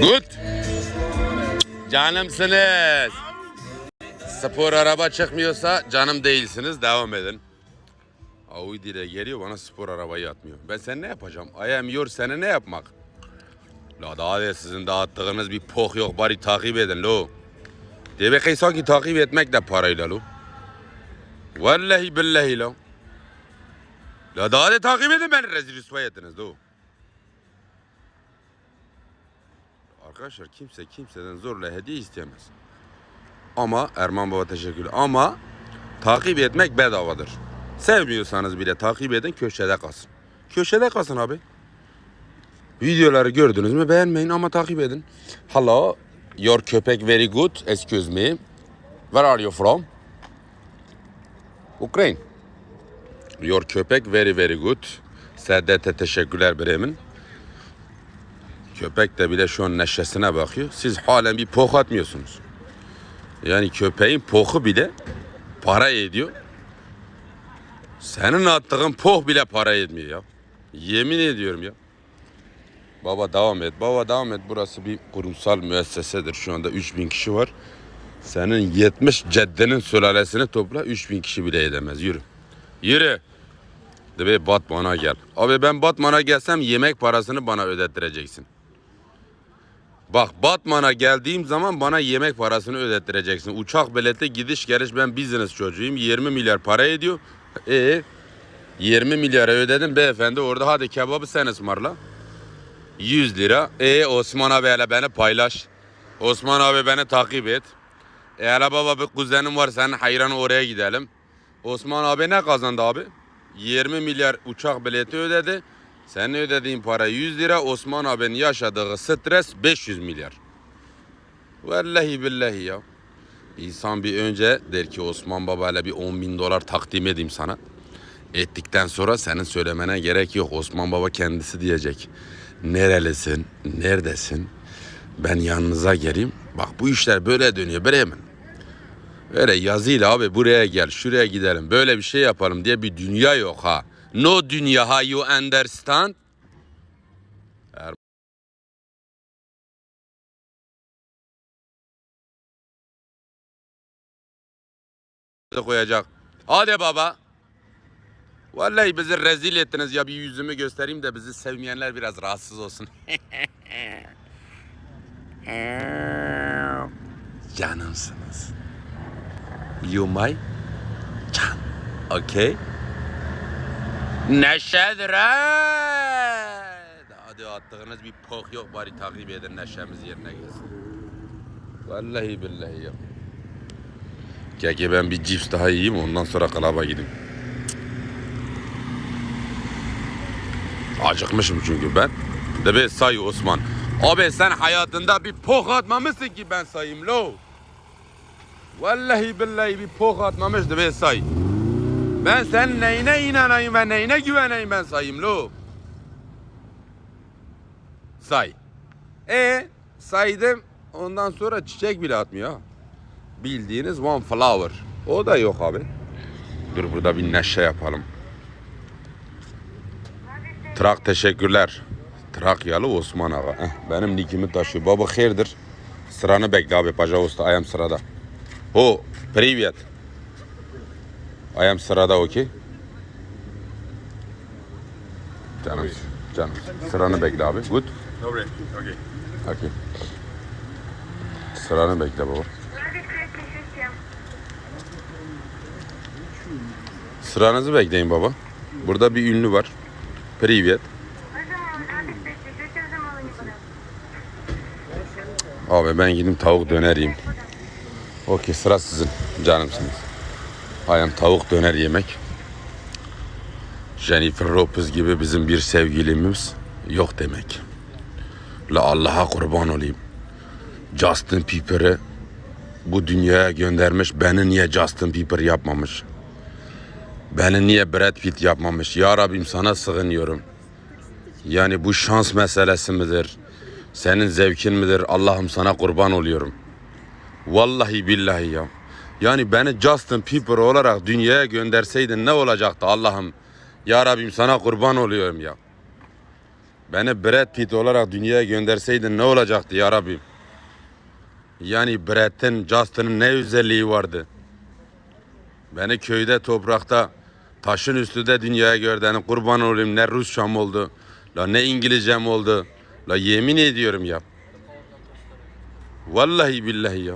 Good. Canımsınız. Spor araba çıkmıyorsa canım değilsiniz. Devam edin. Audi de geliyor bana spor arabayı atmıyor. Ben sen ne yapacağım? I am your seni ne yapmak? La daha da sizin dağıttığınız bir poh yok bari takip edin lo. Demek sanki takip etmek de parayla lo. Vallahi billahi lo. La daha da takip edin beni rezil rüsva ettiniz lo. Arkadaşlar kimse kimseden zorla hediye isteyemez. Ama Erman Baba teşekkürler. Ama takip etmek bedavadır. Sevmiyorsanız bile takip edin köşede kalsın. Köşede kalsın abi. Videoları gördünüz mü beğenmeyin ama takip edin. Hello, your köpek very good. Excuse me. Where are you from? Ukraine. Your köpek very very good. Saadete teşekkürler Bremen. Köpek de bile şu an neşesine bakıyor. Siz halen bir poh atmıyorsunuz. Yani köpeğin pohu bile para ediyor. Senin attığın poh bile para etmiyor ya. Yemin ediyorum ya. Baba devam et. Baba devam et. Burası bir kurumsal müessesedir. Şu anda 3000 kişi var. Senin 70 ceddenin sülalesini topla 3000 kişi bile edemez. Yürü. Yürü. De be Batman'a gel. Abi ben Batman'a gelsem yemek parasını bana ödettireceksin. Bak Batman'a geldiğim zaman bana yemek parasını ödettireceksin. Uçak bileti gidiş geliş ben business çocuğuyum. 20 milyar para ediyor. E 20 milyara ödedim beyefendi orada hadi kebabı sen ısmarla. 100 lira. E Osman abi hele beni paylaş. Osman abi beni takip et. E hele baba bir kuzenim var senin hayranı oraya gidelim. Osman abi ne kazandı abi? 20 milyar uçak bileti ödedi. Senin ödediğin para 100 lira. Osman abinin yaşadığı stres 500 milyar. Vallahi billahi ya. İnsan bir önce der ki Osman Baba ile bir 10 bin dolar takdim edeyim sana. Ettikten sonra senin söylemene gerek yok. Osman Baba kendisi diyecek. Nerelisin? Neredesin? Ben yanınıza geleyim. Bak bu işler böyle dönüyor Bremen. Öyle yazıyla abi buraya gel, şuraya gidelim, böyle bir şey yapalım diye bir dünya yok ha. No dünya ha you understand? Er- koyacak. Hadi baba. Vallahi bizi rezil ettiniz ya bir yüzümü göstereyim de bizi sevmeyenler biraz rahatsız olsun. Canımsınız. You my can. Okay. Neşedir Hadi attığınız bir pok yok bari takip edin neşemiz yerine gelsin. Vallahi billahi ya. Keke ben bir cips daha yiyeyim ondan sonra klaba gideyim. Acıkmışım çünkü ben. De be say Osman. Abi sen hayatında bir pok atmamışsın ki ben sayayım lo. Vallahi billahi bir pok atmamış de be say. Ben sen neyine inanayım ve neyine güveneyim ben sayayım lo? Say. E saydım ondan sonra çiçek bile atmıyor. Bildiğiniz one flower. O da yok abi. Dur burada bir neşe yapalım. Trak teşekkürler. Trakyalı Osman Ağa. Eh, benim nikimi taşıyor. Baba hayırdır? Sıranı bekle abi. Paja usta ayam sırada. Ho, privyet. I am sırada okey. Canım, canım. Sıranı bekle abi. Good. Dobre. Okay. Okay. Sıranı bekle baba. Sıranızı bekleyin baba. Burada bir ünlü var. Privet. Abi ben gidip tavuk döner yiyeyim. Okey sıra sizin. Canımsınız. Ayam tavuk döner yemek. Jennifer Lopez gibi bizim bir sevgilimiz yok demek. La Allah'a kurban olayım. Justin Bieber'ı bu dünyaya göndermiş. Beni niye Justin Bieber yapmamış? Beni niye Brad Pitt yapmamış? Ya Rabbim sana sığınıyorum. Yani bu şans meselesi midir? Senin zevkin midir? Allah'ım sana kurban oluyorum. Vallahi billahi ya. Yani beni Justin Bieber olarak dünyaya gönderseydin ne olacaktı Allah'ım? Ya Rabbim sana kurban oluyorum ya. Beni Brad Pitt olarak dünyaya gönderseydin ne olacaktı ya Rabbim? Yani Brad'ın, Justin'ın ne özelliği vardı? Beni köyde, toprakta, taşın üstünde dünyaya gördüğünü kurban olayım. Ne Rusçam oldu, la ne İngilizcem oldu. La yemin ediyorum ya. Vallahi billahi ya.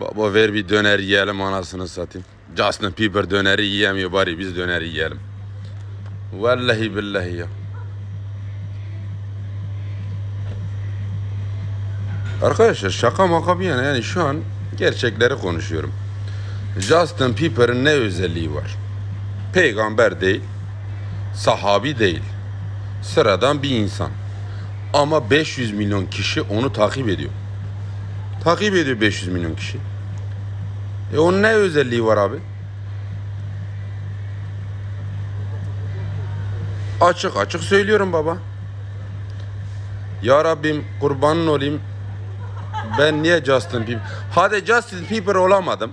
Baba ver bir döner yiyelim anasını satayım. Justin Bieber döneri yiyemiyor bari biz döner yiyelim. Vallahi billahi ya. Arkadaşlar şaka maka bir yana yani şu an gerçekleri konuşuyorum. Justin Bieber'ın ne özelliği var? Peygamber değil, sahabi değil, sıradan bir insan. Ama 500 milyon kişi onu takip ediyor. Takip ediyor 500 milyon kişi. E onun ne özelliği var abi? Açık açık söylüyorum baba. Ya Rabbim kurbanın olayım. Ben niye Justin Bieber? Hadi Justin Bieber olamadım.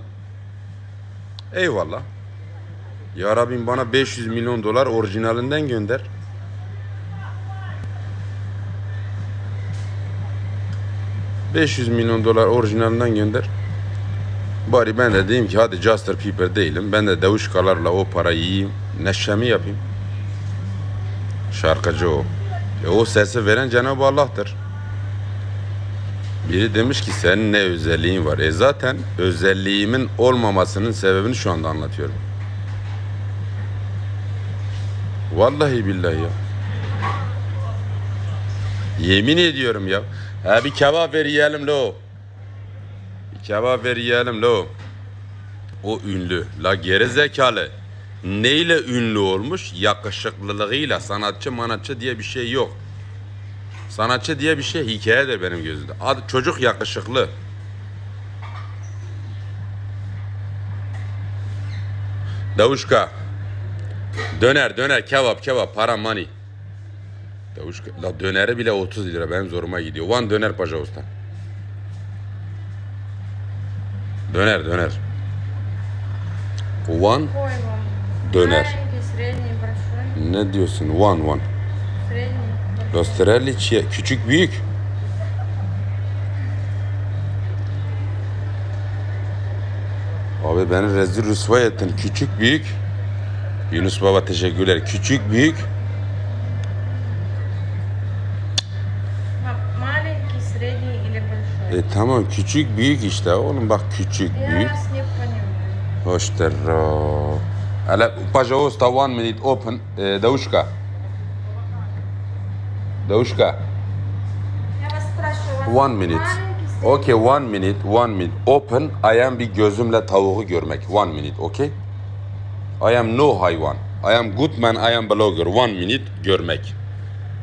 Eyvallah. Ya Rabbim bana 500 milyon dolar orijinalinden gönder. ...500 milyon dolar orijinalinden gönder. Bari ben de diyeyim ki hadi Justin Bieber değilim. Ben de davuşkalarla o parayı yiyeyim. Neşemi yapayım. Şarkıcı o. E o sesi veren Cenab-ı Allah'tır. Biri demiş ki senin ne özelliğin var? E zaten özelliğimin olmamasının sebebini şu anda anlatıyorum. Vallahi billahi ya. Yemin ediyorum ya. Ha bir kebap ver yiyelim lo. Bir kebap ver yiyelim lo. O ünlü. La geri zekalı. Neyle ünlü olmuş? Yakışıklılığıyla. Sanatçı manatçı diye bir şey yok. Sanatçı diye bir şey hikayedir benim gözümde. Adı, çocuk yakışıklı. Davuşka. Döner döner kebap kebap para money. Davuşka, la döneri bile 30 lira ben zoruma gidiyor. Van döner Paşa Döner döner. Van döner. Ne diyorsun? Van van. Göstererli küçük büyük. Abi beni rezil rüsva ettin. Küçük büyük. Yunus Baba teşekkürler. Küçük büyük. E tamam küçük büyük işte oğlum bak küçük Я büyük. вас не понимаю. Hoştur. Hele пожалуйста one minute open. E, Davuşka. Davuşka. Я вас спрашиваю, у вас One minute. маленький, средний? Okay, one minute, one minute. Open, I am bir gözümle tavuğu görmek. One minute, okay? I am no hayvan. I am good man, I am blogger. One minute görmek.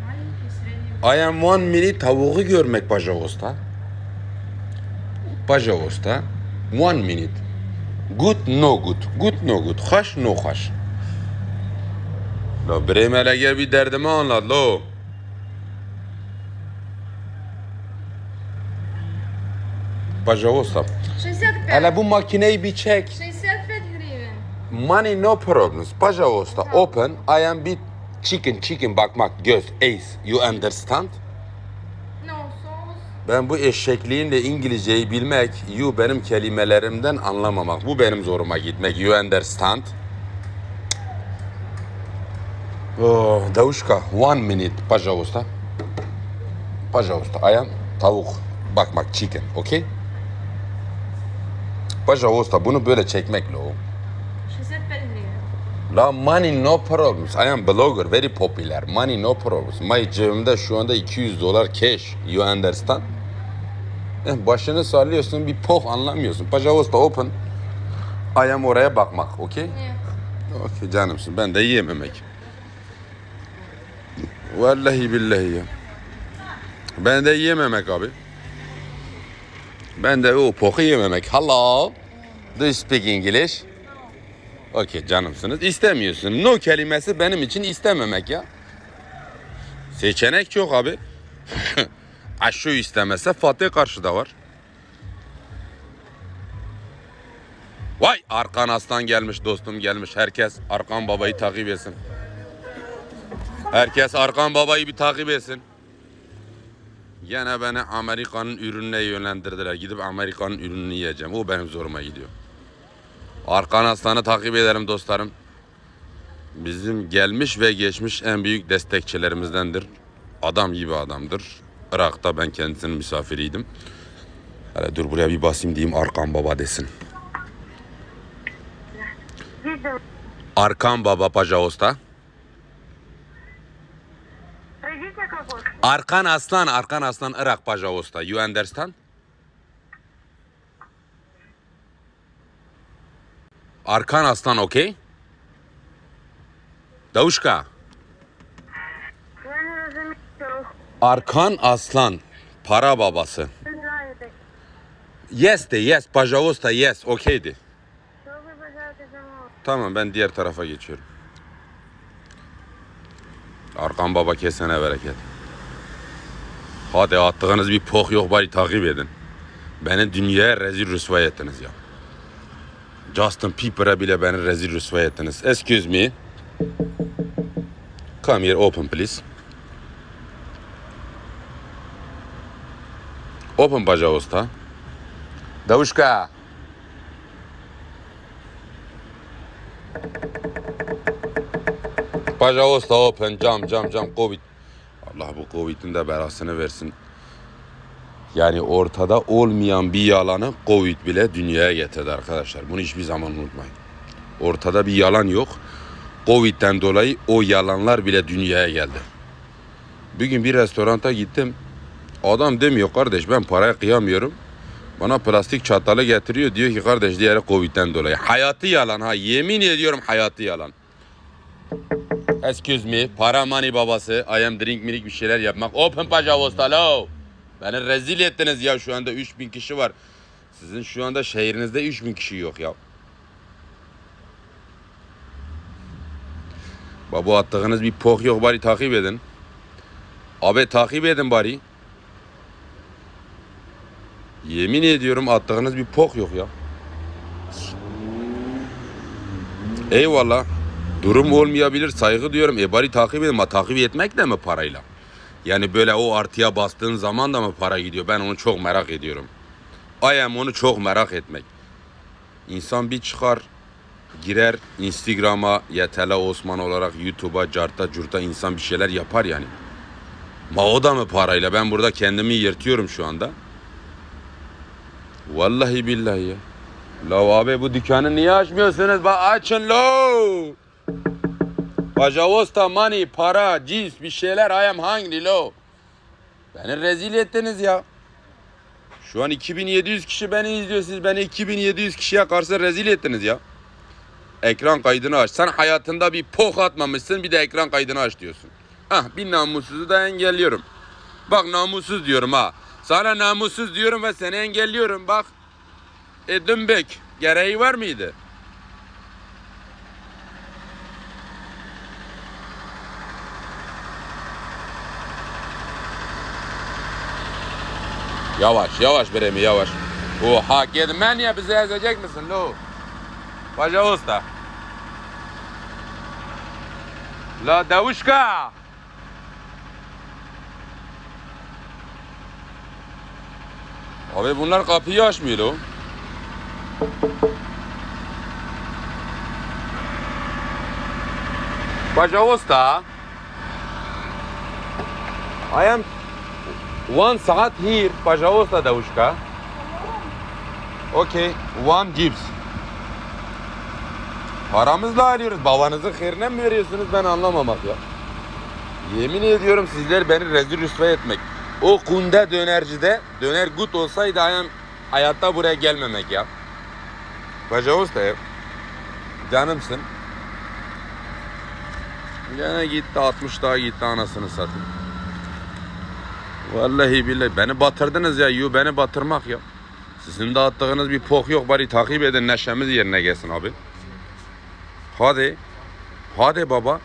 Маленький, средний. I am one minute tavuğu görmek пожалуйста. Пожалуйста. One minute. Good, no good. Good, no good. Haş, no haş. La Bremer'e gel bir derdimi anlat lo. Пожалуйста. 65. Hele bu makineyi bir çek. 65 гривен. Money no problems. Пожалуйста. Open. I am bit chicken chicken bakmak göz ace. You understand? No, соус. Ben bu eşekliğinle İngilizceyi bilmek, you benim kelimelerimden anlamamak. Bu benim zoruma gitmek. You understand? Oh, Davuşka, one minute, пожалуйста. Пожалуйста, I am tavuk. Bakmak, chicken, okay? Пожалуйста, bunu böyle çekmek lo. La money no problems. I am blogger, very popular. Money no problems. My cebimde şu anda 200 dolar cash. You understand? Eh, başını sallıyorsun bir poh anlamıyorsun. Pajavosta open. I am oraya bakmak. Okey? Yeah. Okey canımsın. Ben de yiyememek. Vallahi billahi ya. Ben de yememek abi. Ben de o poku yememek. Hello. Do you speak English? Okey canımsınız. İstemiyorsun. No kelimesi benim için istememek ya. Seçenek çok abi. Aşu istemese Fatih karşıda var. Vay Arkan Aslan gelmiş dostum gelmiş. Herkes Arkan babayı takip etsin. Herkes Arkan Baba'yı bir takip etsin. Gene beni Amerika'nın ürününe yönlendirdiler. Gidip Amerika'nın ürününü yiyeceğim. O benim zoruma gidiyor. Arkan Aslan'ı takip edelim dostlarım. Bizim gelmiş ve geçmiş en büyük destekçilerimizdendir. Adam gibi adamdır. Irak'ta ben kendisinin misafiriydim. Hele dur buraya bir basayım diyeyim Arkan Baba desin. Arkan Baba Pajaos'ta. Arkan Aslan, Arkan Aslan Irak Pajaos'ta. You understand? Arkan aslan okey? Davuşka. Arkan aslan. Para babası. Yes de yes. Pajaosta yes. Okeydi. Tamam ben diğer tarafa geçiyorum. Arkan baba kesene bereket. Hadi attığınız bir poh yok bari takip edin. Beni dünyaya rezil rüsvay ettiniz ya. Justin Bieber'a bile beni rezil rüsva ettiniz. Excuse me. Come here open please. Open пожалуйста. Davuşka. Pajavosta open cam cam cam covid. Allah bu covid'in de belasını versin. Yani ortada olmayan bir yalanı covid bile dünyaya getirdi arkadaşlar. Bunu hiçbir zaman unutmayın. Ortada bir yalan yok. Covid'den dolayı o yalanlar bile dünyaya geldi. Bir gün bir restoranta gittim. Adam demiyor kardeş ben paraya kıyamıyorum. Bana plastik çatalı getiriyor. Diyor ki kardeş diğeri Covid'den dolayı. Hayatı yalan ha. Yemin ediyorum hayatı yalan. Excuse me. Para money babası. I am drink minik bir şeyler yapmak. Open pajavos hello. Beni rezil ettiniz ya şu anda 3000 kişi var. Sizin şu anda şehrinizde 3000 kişi yok ya. Baba attığınız bir poh yok bari takip edin. Abi takip edin bari. Yemin ediyorum attığınız bir poh yok ya. Eyvallah. Durum olmayabilir saygı diyorum. E bari takip edin ama takip etmek de mi parayla? Yani böyle o artıya bastığın zaman da mı para gidiyor? Ben onu çok merak ediyorum. Ayem onu çok merak etmek. İnsan bir çıkar girer Instagram'a Yetela Osman olarak YouTube'a carta curta insan bir şeyler yapar yani. Ma o da mı parayla? Ben burada kendimi yırtıyorum şu anda. Vallahi billahi ya. La abi bu dükkanı niye açmıyorsunuz? Bak açın lo. Pajavosta, money, para, cins bir şeyler I am hungry lo. Beni rezil ettiniz ya. Şu an 2700 kişi beni izliyor. Siz beni 2700 kişiye karşı rezil ettiniz ya. Ekran kaydını aç. Sen hayatında bir poh atmamışsın bir de ekran kaydını aç diyorsun. Hah bir namussuzu da engelliyorum. Bak namussuz diyorum ha. Sana namussuz diyorum ve seni engelliyorum bak. E dümbük. Gereği var mıydı? Yavaş yavaş Bremi yavaş. O hak yedim. Ben ya bizi ezecek misin lo? Paşa usta. La davuşka. Abi bunlar kapıyı açmıyor o. Paşa I am one saat here, пожалуйста, девушка. Okay, one gips. Paramızla arıyoruz. Babanızın hayrine mi veriyorsunuz ben anlamamak ya. Yemin ediyorum sizler beni rezil rüsva etmek. O kunde dönercide döner gut olsaydı ayağım hayatta buraya gelmemek ya. Paşa usta ya. Canımsın. Gene gitti 60 daha gitti anasını satayım. Vallahi billahi beni batırdınız ya. Yu beni batırmak ya. Sizin de attığınız bir pok yok bari takip edin neşemiz yerine gelsin abi. Hadi. Hadi baba.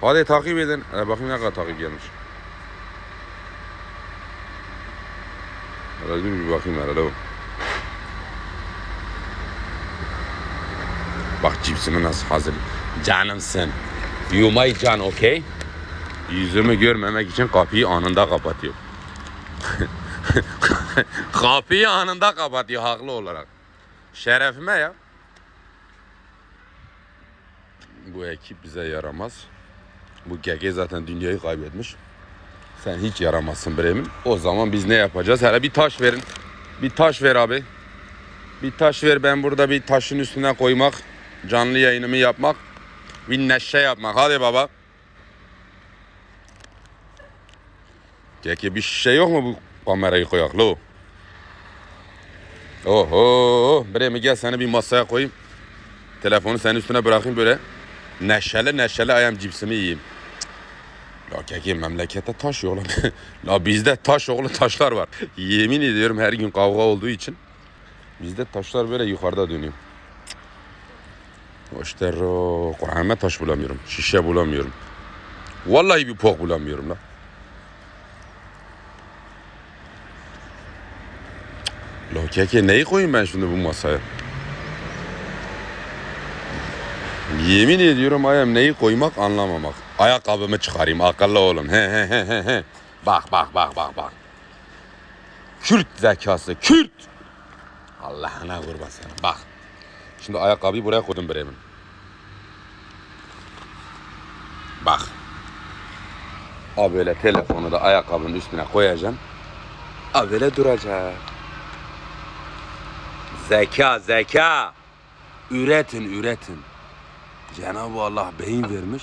Hadi takip edin. Hele bakayım ne kadar takip gelmiş. Dur bir bakayım hele o. Bak cipsimi nasıl hazır. Canımsın. Yumay can okey. Yüzümü görmemek için kapıyı anında kapatıyor. kapıyı anında kapatıyor haklı olarak. Şerefime ya. Bu ekip bize yaramaz. Bu GG zaten dünyayı kaybetmiş. Sen hiç yaramazsın Bremen. O zaman biz ne yapacağız? Hele bir taş verin. Bir taş ver abi. Bir taş ver ben burada bir taşın üstüne koymak. Canlı yayınımı yapmak. Bir neşe yapmak. Hadi baba. Peki bir şey yok mu bu kamerayı koyak lo? Oho, Bremi gel seni bir masaya koyayım. Telefonu senin üstüne bırakayım böyle. Neşeli neşeli ayağım cipsimi yiyeyim. La keki memlekette taş yok lan. La bizde taş oğlu taşlar var. Yemin ediyorum her gün kavga olduğu için. Bizde taşlar böyle yukarıda dönüyor. İşte o Kur'an'ıma taş bulamıyorum. Şişe bulamıyorum. Vallahi bir pok bulamıyorum la. La keke neyi koyayım ben şimdi bu masaya? Yemin ediyorum ayağım neyi koymak anlamamak. Ayakkabımı çıkarayım akıllı olun. He he he he he. Bak bak bak bak bak. Kürt zekası Kürt. Allah'ına kurban sana. Bak. Şimdi ayakkabıyı buraya koydum Bremen. Bak. A böyle telefonu da ayakkabının üstüne koyacağım. A böyle duracak. Zeka, zeka. Üretin, üretin. Cenab-ı Allah beyin vermiş.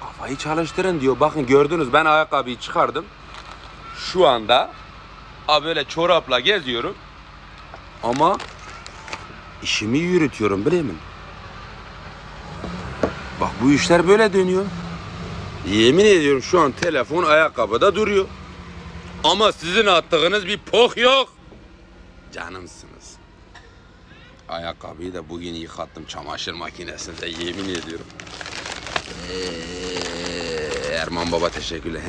Kafayı çalıştırın diyor. Bakın gördünüz ben ayakkabıyı çıkardım. Şu anda a böyle çorapla geziyorum. Ama işimi yürütüyorum biliyor musun? Bak bu işler böyle dönüyor. Yemin ediyorum şu an telefon ayakkabıda duruyor. Ama sizin attığınız bir pok yok. Canımsınız. Ayakkabıyı da bugün yıkattım çamaşır makinesinde yemin ediyorum. Ee, Erman baba teşekkürler.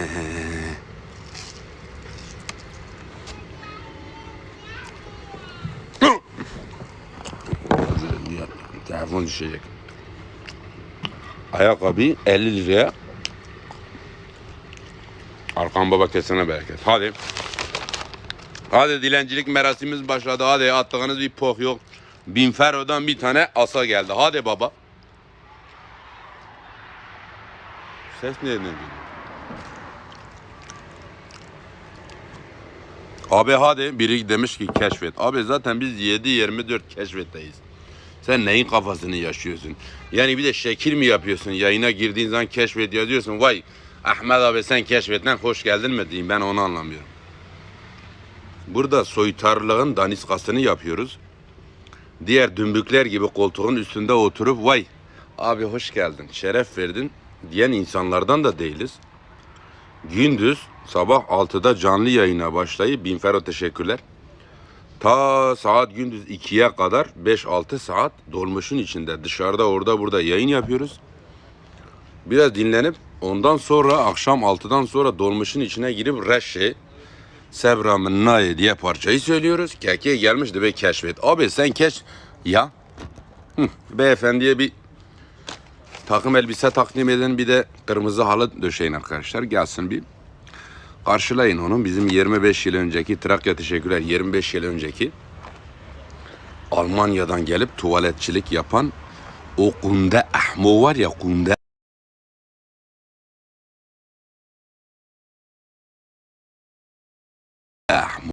Telefon düşecek. Ayakkabı 50 liraya. Arkan baba kesene bereket. Hadi. Hadi dilencilik merasimimiz başladı. Hadi attığınız bir poh yok. Binfero'dan bir tane asa geldi. Hadi baba. Ses nereden geliyor? Abi hadi biri demiş ki keşfet. Abi zaten biz 7-24 keşfetteyiz. Sen neyin kafasını yaşıyorsun? Yani bir de şekil mi yapıyorsun? Yayına girdiğin zaman keşfet yazıyorsun. Vay Ahmet abi sen keşfetten hoş geldin mi diyeyim ben onu anlamıyorum. Burada soytarlığın daniskasını yapıyoruz. Diğer dümbükler gibi koltuğun üstünde oturup vay abi hoş geldin, şeref verdin diyen insanlardan da değiliz. Gündüz sabah 6'da canlı yayına başlayıp Binfero teşekkürler. Ta saat gündüz 2'ye kadar 5-6 saat dolmuşun içinde dışarıda orada burada yayın yapıyoruz. Biraz dinlenip ondan sonra akşam 6'dan sonra dolmuşun içine girip Reşe Sebram'ın Naye diye parçayı söylüyoruz. Keke gelmişti ve keşfet. Abi sen keş... Ya. Hı, beyefendiye bir takım elbise takdim edin. Bir de kırmızı halı döşeyin arkadaşlar. Gelsin bir. Karşılayın onu. Bizim 25 yıl önceki Trakya teşekkürler. 25 yıl önceki Almanya'dan gelip tuvaletçilik yapan o Kunde Ahmo var ya Kunde Ahmo.